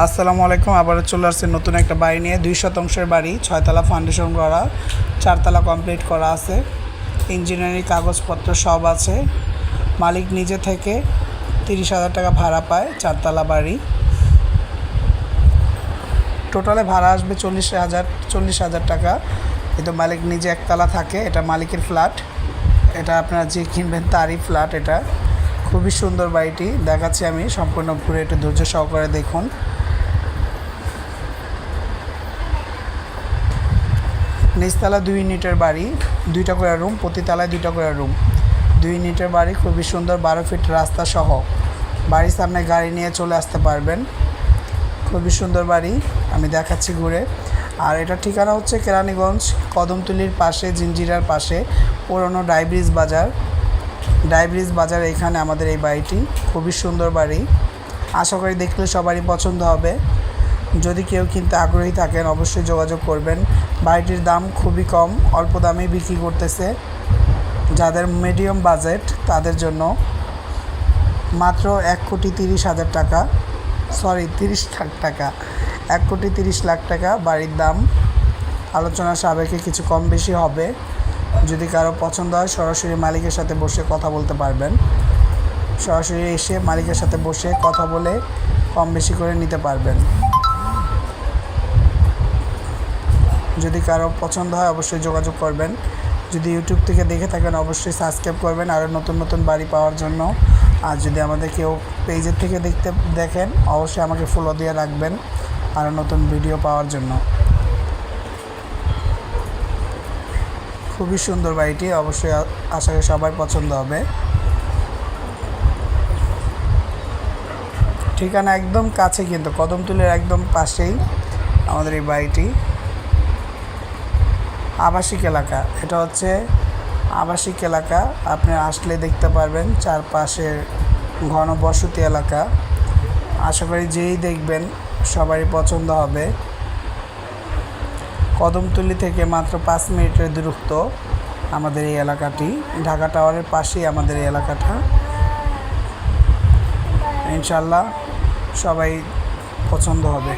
আসসালামু আলাইকুম, আবারও চলে আসছে নতুন একটা বাড়ি নিয়ে। দুই শতাংশের বাড়ি, ছয়তলা ফাউন্ডেশন করা, চারতলা কমপ্লিট করা আছে। ইঞ্জিনিয়ারিং কাগজপত্র সব আছে। মালিক নিজে থেকে তিরিশ হাজার টাকা ভাড়া পায় চারতলা বাড়ি। টোটালে ভাড়া আসবে চল্লিশ হাজার চল্লিশ হাজার টাকা। কিন্তু মালিক নিজে একতলা থাকে, এটা মালিকের ফ্ল্যাট এটা আপনারা যে কিনবেন তারই ফ্ল্যাট এটা। খুবই সুন্দর বাড়িটি, দেখাচ্ছি আমি, সম্পূর্ণ ঘুরে একটু ধৈর্য সহকারে দেখুন। নিচতলা দুই ইউনিটের বাড়ি, দুইটা করে রুম প্রতিতলায় দুইটা করে রুম দুই ইউনিটের বাড়ি খুবই সুন্দর, বারো ফিট রাস্তা সহ। বাড়ির সামনে গাড়ি নিয়ে চলে আসতে পারবেন। খুবই সুন্দর বাড়ি, আমি দেখাচ্ছি ঘুরে। আর এটা ঠিকানা হচ্ছে কেরানীগঞ্জ, কদমতলির পাশে জিঞ্জিরার পাশে, পুরনো ডাইব্রিজ বাজার। ডাইব্রিজ বাজার এখানে আমাদের এই বাড়িটি, খুবই সুন্দর বাড়ি। আশা করি দেখলে সবারই পছন্দ হবে। যদি কেউ কিনতে আগ্রহী থাকেন, অবশ্যই যোগাযোগ করবেন। বাড়িটির দাম খুবই কম, অল্প দামেই বিক্রি করতেছে। যাদের মিডিয়াম বাজেট তাদের জন্য মাত্র এক কোটি তিরিশ হাজার টাকা সরি তিরিশ লাখ টাকা, এক কোটি তিরিশ লাখ টাকা বাড়ির দাম। আলোচনা সাবেকে কিছু কম বেশি হবে। যদি কারও পছন্দ হয়, সরাসরি মালিকের সাথে বসে কথা বলতে পারবেন। সরাসরি এসে মালিকের সাথে বসে কথা বলে কম বেশি করে নিতে পারবেন। যদি কারও পছন্দ হয় অবশ্যই যোগাযোগ করবেন। যদি ইউটিউব থেকে দেখে থাকেন অবশ্যই সাবস্ক্রাইব করবেন আরও নতুন নতুন বাড়ি পাওয়ার জন্য। আর যদি আমাদের কেউ পেজের থেকে দেখতে, দেখেন অবশ্যই আমাকে ফলো দিয়ে রাখবেন আরও নতুন ভিডিও পাওয়ার জন্য। খুবই সুন্দর বাড়িটি, অবশ্যই আশা করি সবার পছন্দ হবে। ঠিকানা একদম কাছে কিন্তু, কদমতুলের একদম পাশেই আমাদের এই বাড়িটি। আবাসিক এলাকা। এটা হচ্ছে আবাসিক এলাকা। আপনি আসলে দেখতে পারবেন চারপাশে ঘনবসতি এলাকা। আশা করি যেই দেখবেন সবারই পছন্দ হবে। কদমতলি থেকে মাত্র পাঁচ মিনিটের দূরত্ব আমাদের এই এলাকাটি। ঢাকা টাওয়ারের পাশেই আমাদের এই এলাকাটা। ইনশাল্লাহ সবাই পছন্দ হবে।